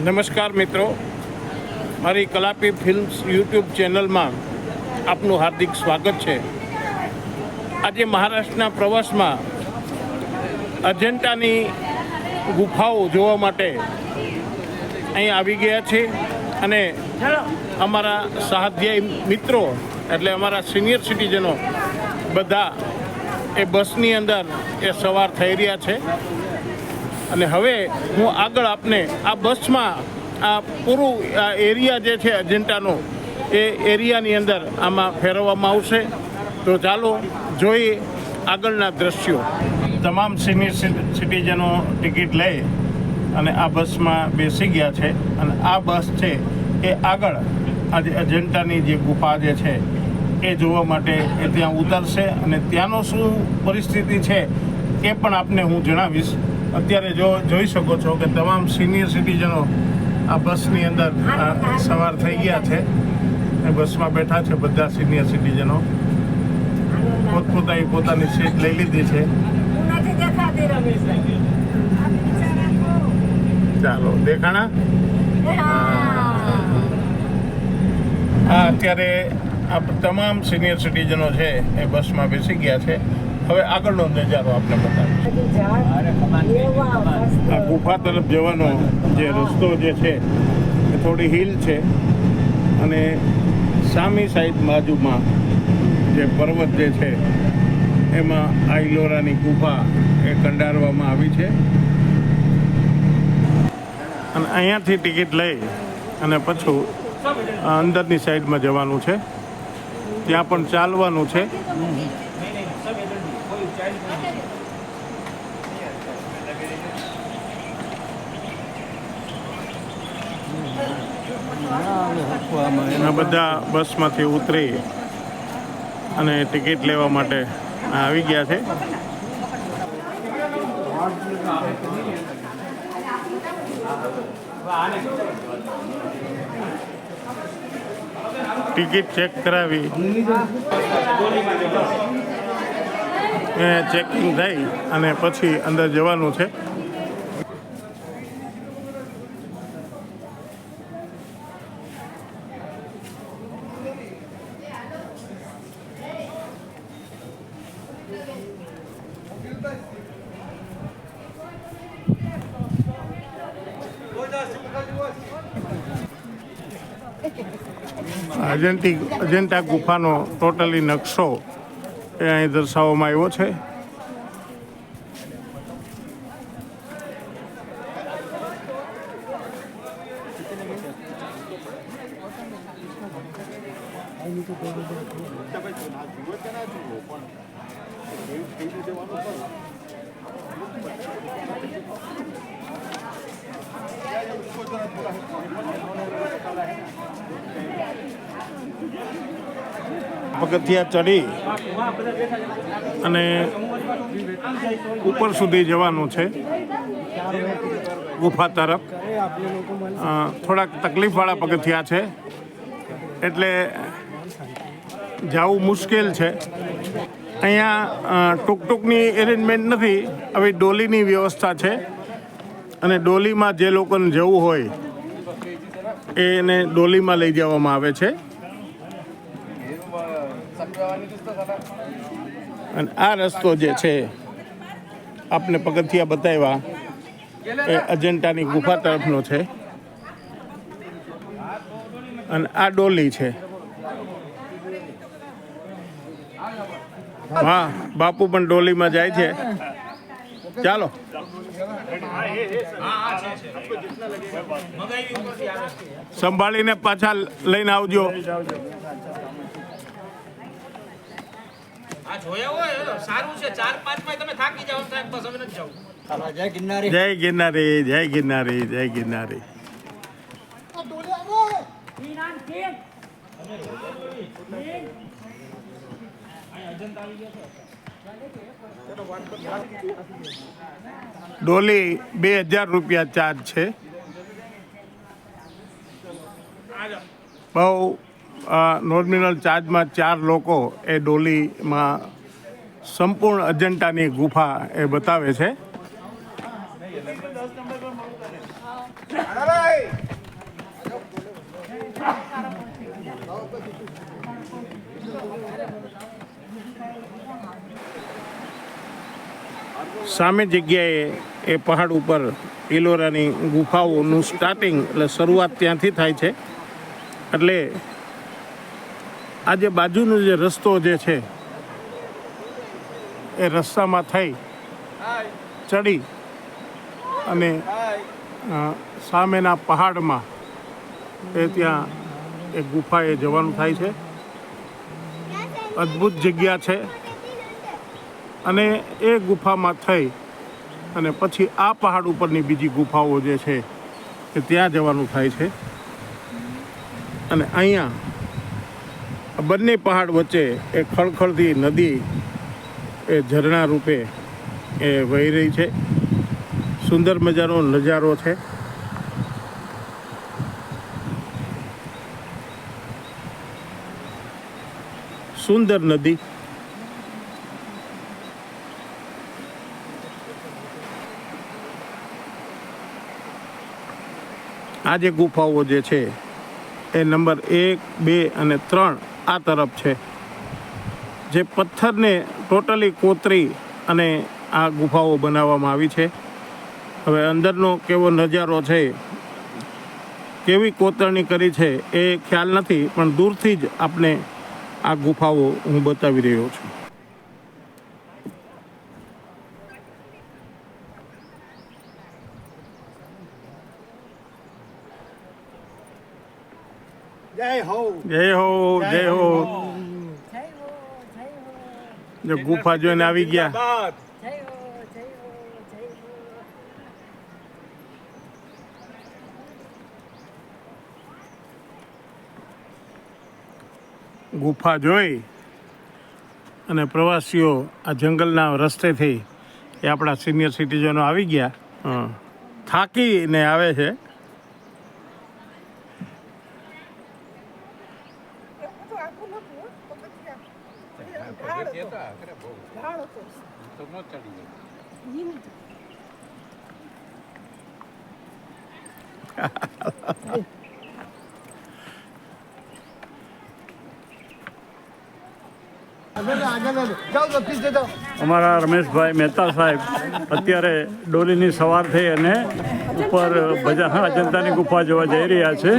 નમસ્કાર મિત્રો. મારી કલાપી ફિલ્મ્સ યુટ્યુબ ચેનલમાં આપનું હાર્દિક સ્વાગત છે. આજે મહારાષ્ટ્રના પ્રવાસમાં અજંટાની ગુફાઓ જોવા માટે અહીં આવી ગયા છે અને અમારા સહાધ્યાય મિત્રો એટલે અમારા સિનિયર સિટીઝનો બધા એ બસની અંદર એ સવાર થઈ રહ્યા છે. અને હવે હું આગળ આપને આ બસમાં આ પૂરું આ એરિયા જે છે અજંટાનો એ એરિયાની અંદર આમાં ફેરવવામાં આવશે. તો ચાલો જોઈએ આગળના દ્રશ્યો. તમામ સિનિયર સિટીઝનો ટિકિટ લઈ અને આ બસમાં બેસી ગયા છે. અને આ બસ છે એ આગળ આજે અજંટાની જે ગુફા જે છે એ જોવા માટે એ ત્યાં ઉતરશે. અને ત્યાંનો શું પરિસ્થિતિ છે એ પણ આપને હું જણાવીશ. અત્યારે જો જોઈ શકો છો કે તમામ સિનિયર સિટીઝનો આ બસની અંદર સવાર થઈ ગયા છે. એ બસમાં બેઠા છે બધા સિનિયર સિટીઝનો પોતપોતાની પોતાની સીટ લઈ લીધી છે. ચાલો, દેખાણા? હા. અત્યારે આ તમામ સિનિયર સિટીઝનો છે એ બસમાં બેસી ગયા છે. હવે આગળનો નજારો આપણે બતાવીશ હજી ઝાડ એવા મસ્ત. આ ગુફા તરફ જવાનો જે રસ્તો જે છે એ થોડી હિલ છે. અને સામી સાઈડ બાજુમાં જે પર્વત જે છે, એમાં આ ઇલોરાની ગુફા એ કંડારવામાં આવી છે. અને અહીંયાથી ટિકિટ લઈ અને પછું અંદરની સાઈડમાં જવાનું છે. ત્યાં પણ ચાલવાનું છે. આ બધા બસમાંથી ઉતરી અને ટિકિટ લેવા માટે આવી ગયા છે. ટિકિટ ચેક કરાવી. ચેકિંગ થઈ અને પછી અંદર જવાનું છે. અજંટી અજંટા ગુફાનો ટોટલી નકશો એ અહીં દર્શાવવામાં આવ્યો છે. પગથિયા ચડી અને ઉપર સુધી જવાનું છે ગુફા તરફ. થોડાક તકલીફવાળા પગથિયા છે. એટલે જવું મુશ્કેલ છે. અહીંયા ટૂકટૂકની એરેન્જમેન્ટ નથી. હવે ડોલીની વ્યવસ્થા છે. અને ડોલીમાં જે લોકોને જવું હોય, એને ડોલીમાં લઈ જવામાં આવે છે. અને આ રસ્તો જે છે આપને પગથિયા બતાવ્યા એ અજંટાની ગુફા તરફનો છે. અને આ ડોલી છે. હા બાપુ પણ ડોલીમાં જાય છે. ચાલો. સંભાળીને પાછા લઈને આવજો. આ જોયા હોય? સારું છે. ચાર પાંચમાં તમે થાકી જાઓ સાહેબ બસ અમે નથી જવું. જય ગિરનારી. જય ગિરનારી જય ગિરનારી જય ગિરનારી. ડોલી બે હજાર રૂપિયા ચાર્જ છે. બહુ નોર્મિનલ ચાર્જમાં ચાર લોકો એ ડોલીમાં સંપૂર્ણ અજંટાની ગુફા એ બતાવે છે. સામે જગ્યાએ એ પહાડ ઉપર ઇલોરાની ગુફાઓનું સ્ટાર્ટિંગ એટલે શરૂઆત ત્યાંથી થાય છે. એટલે આ જે બાજુનો જે રસ્તો જે છે, એ રસ્તામાં થઈ ચડી અને સામેના પહાડમાં એ ત્યાં એ ગુફાએ જવાનું થાય છે. અદ્ભુત જગ્યા છે. અને એ ગુફામાં થઈ અને પછી આ પહાડ ઉપરની બીજી ગુફાઓ જે છે, એ ત્યાં જવાનું થાય છે. અને અહીંયા બંને પહાડ વચ્ચે એ ખળખળતી નદી એ ઝરણા રૂપે એ વહી રહી છે. સુંદર મજાનો નજારો છે. સુંદર નદી. આ જે ગુફાઓ જે છે એ નંબર એક, બે અને ત્રણ આ તરફ છે. જે પથ્થરને ટોટલી કોતરી અને આ ગુફાઓ બનાવવામાં આવી છે. હવે અંદરનો કેવો નજારો છે, કેવી કોતરણી કરી છે, એ ખ્યાલ નથી, પણ દૂરથી જ આપણે આ ગુફાઓ હું બતાવી રહ્યો છું. જય હો. જય હો જય હો. જય હો જય હો. જો ગુફા જોઈને આવી ગયા. ગુફા જોઈ અને પ્રવાસીઓ આ જંગલના રસ્તેથી એ આપણા સિનિયર સિટીઝનો આવી ગયા. હં. થાકીને આવે છે. જાઓ તો પીછે અમારા રમેશભાઈ મહેતા સાહેબ અત્યારે ડોલીની સવાર થઈ અને ઉપર ભજા અજંતાની ગુફા જોવા જઈ રહ્યા છે.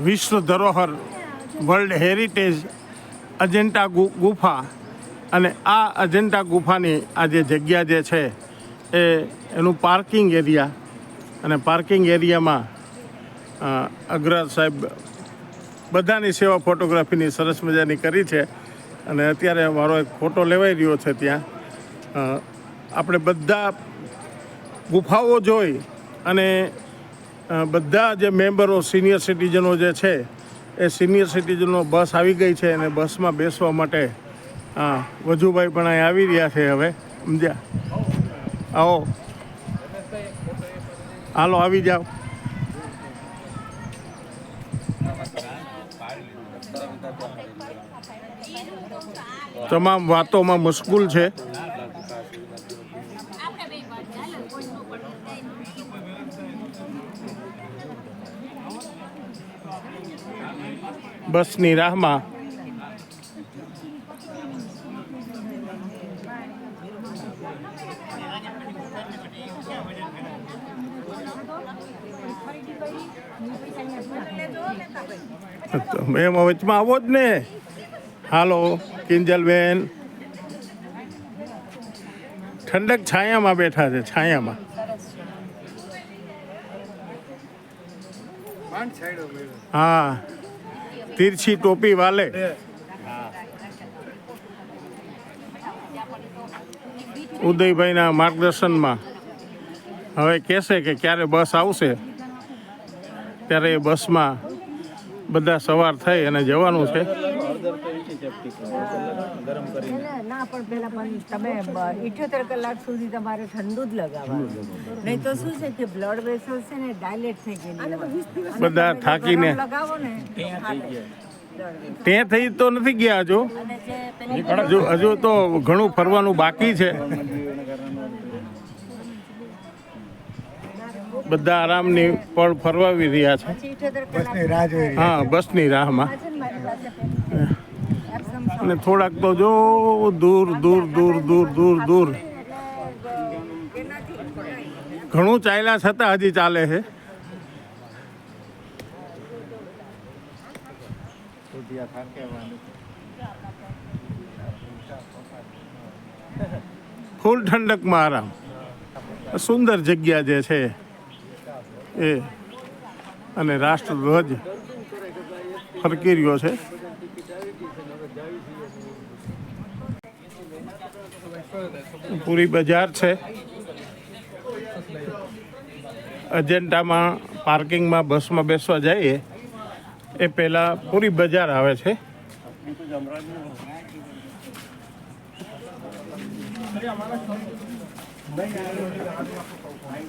વિશ્વ ધરોહર વર્લ્ડ હેરિટેજ અજંટા ગુફા અને આ અજંટા ગુફાની આ જે જગ્યા જે છે એ એનું પાર્કિંગ એરિયા અને પાર્કિંગ એરિયામાં અગ્રજ સાહેબ બધાની સેવા ફોટોગ્રાફીની સરસ મજાની કરી છે અને અત્યારે મારો એક ફોટો લેવાઈ રહ્યો છે ત્યાં. આપણે બધા ગુફાઓ જોઈ અને બધા જે મેમ્બરો, સિનિયર સિટીઝનો જે છે એ સિનિયર સિટીઝનો બસ આવી ગઈ છે અને બસમાં બેસવા માટે હા વજુભાઈ પણ અહીં આવી રહ્યા છે હવે. સમજ્યા? આવો. હાલો, આવી જાઓ. તમામ વાતોમાં મશગુલ છે. બસની રાહમાં. તમે એમાં વચમાં આવો જ ને. હાલો કિંજલબેન. ઠંડક છાયામાં બેઠા છે છાયામાં. હા. તિરછી ટોપી વાલે. ઉદયભાઈના માર્ગદર્શનમાં. હવે કહેશે કે ક્યારે બસ આવશે? ત્યારે એ બસમાં બધા સવાર થઈ અને જવાનું છે. ના પણ પેલા પણ તમે ઇઠ્યોતેર કલાક સુધી તમારે ઠંડુ જ લગાવવાનું. નહીં તો શું છે કે બ્લડ વેસલ છે ને ડાયલેટ થઈ ગયેલી બધા થાકીને. લગાવો ને તે થઈ તો નથી ગયા હજુ? હજુ હજુ તો ઘણું ફરવાનું બાકી છે. બધા આરામની પળ ફરવાવી રહ્યા છે. હા બસની રાહમાં છે ને મારી પાસે પેલી એપ્સમ અને થોડાક તો જો દૂર દૂર દૂર દૂર દૂર દૂર. ઘણું ચાલ્યા છતાં હજી ચાલે છે. ફૂલ ઠંડકમાં આરામ સુંદર જગ્યા જે છે એ. અને રાષ્ટ્રધ્વજ ફરકી રહ્યો છે. પૂરી બજાર છે. અજેન્ટામાં પાર્કિંગમાં બસમાં બેસવા જઈએ. એ પહેલાં પૂરી બજાર આવે છે.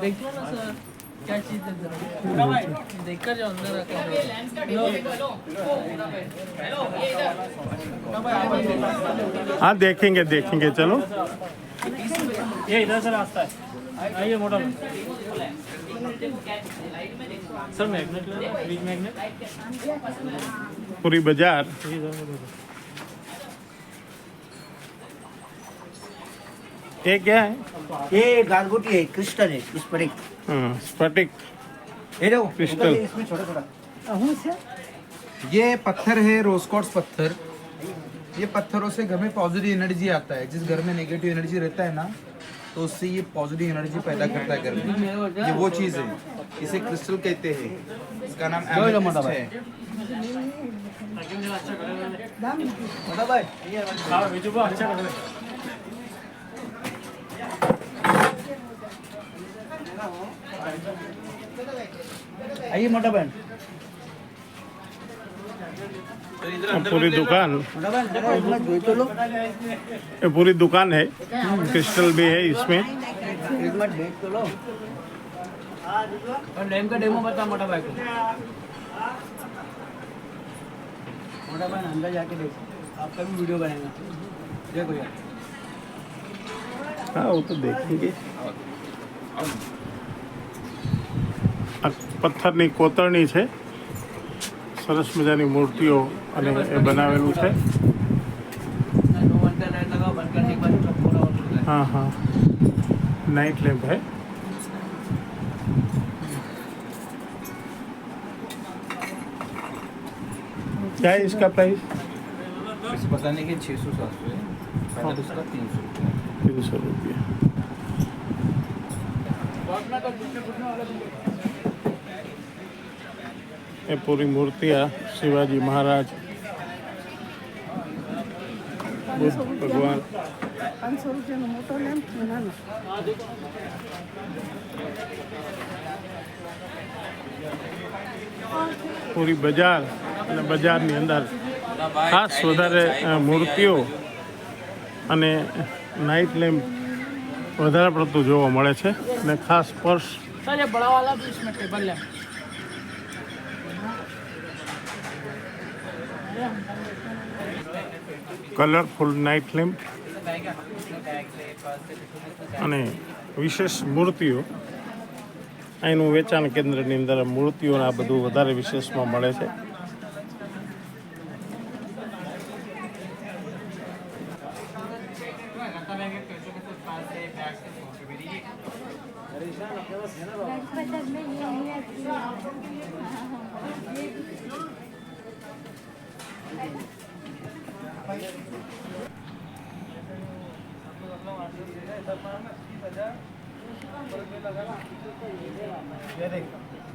દેખ્યો ને, સર. क्या चीज़ है? देख कर जाओ अंदर हाँ देखेंगे देखेंगे चलो। ये इधर से रास्ता है। आइए मोटा सर मैग्नेट ले। फ्रिज मैग्नेट पूरी बाज़ार। ये क्या है? ये गारगोटी है क्रिस्टल है इस पर एक हाँ, स्फटिक। ये देखो क्रिस्टल। इसमें छोटा छोटा। ये पत्थर है रोस्कॉट्स पत्थर। ये पत्थरों से घर में पॉजिटिव एनर्जी आता है। जिस घर में नेगेटिव एनर्जी रहता है ना तो उससे ये पॉजिटिव एनर्जी पैदा करता है घर में। ये वो चीज़ है इसे क्रिस्टल कहते हैं। इसका नाम amethyst है। आइए मोटा बहन। पूरी दुकान। तो ये पूरी दुकान है क्रिस्टल भी है इसमें। तो डैम का डेमो बता मोटा भाई को। मोटा बहन अंदर जाके देखो। आपका भी वीडियो बनेगा। देखो यार। हाँ वो तो देखेंगे। પથ્થરની કોતરણી છે સરસ મજાની મૂર્તિઓ અને એ બનાવેલું છે नो वन का लाइट लगाओ बंद करने के बाद सब पूरा ऑन हो जाएगा हाँ हाँ नाइट लैम्प है क्या है इसका प्राइस इसे बताने के छः सौ सात सौ है फाइनल उसका तीन सौ तीन सौ रुपये એ પૂરી મૂર્તિ આ શિવાજી મહારાજ. બુદ્ધ ભગવાન. પૂરી બજાર અને બજારની અંદર ખાસ વધારે મૂર્તિઓ અને નાઇટ લેમ્પ વધારે પડતું જોવા મળે છે. અને ખાસ પર્સ કલરફુલ નાઇટ લેમ્પ અને વિશેષ મૂર્તિઓ. અહીંનું વેચાણ કેન્દ્રની અંદર મૂર્તિઓ આ બધું વધારે વિશેષમાં મળે છે કઈ બાજુથી જાણું રમેશભાઈ હે? કઈ બાજુથી આપણે જાણું હા ઉપર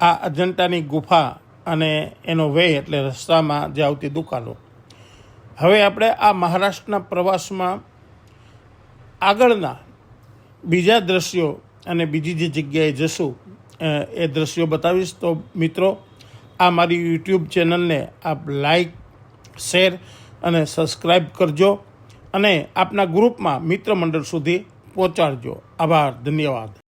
આ અજંટાની ગુફા અને એનો વે એટલે રસ્તામાં જે આવતી દુકાનો. હવે આપણે આ મહારાષ્ટ્રના પ્રવાસમાં આગળના બીજા દ્રશ્યો અને બીજી જે જગ્યાએ જશું એ દ્રશ્યો બતાવીશ. તો મિત્રો, આ મારી યુટ્યુબ ચેનલને આપ લાઈક, શેર અને સબસ્ક્રાઈબ કરજો અને આપના ગ્રુપમાં મિત્ર મંડળ સુધી પહોંચાડજો. આભાર, ધન્યવાદ.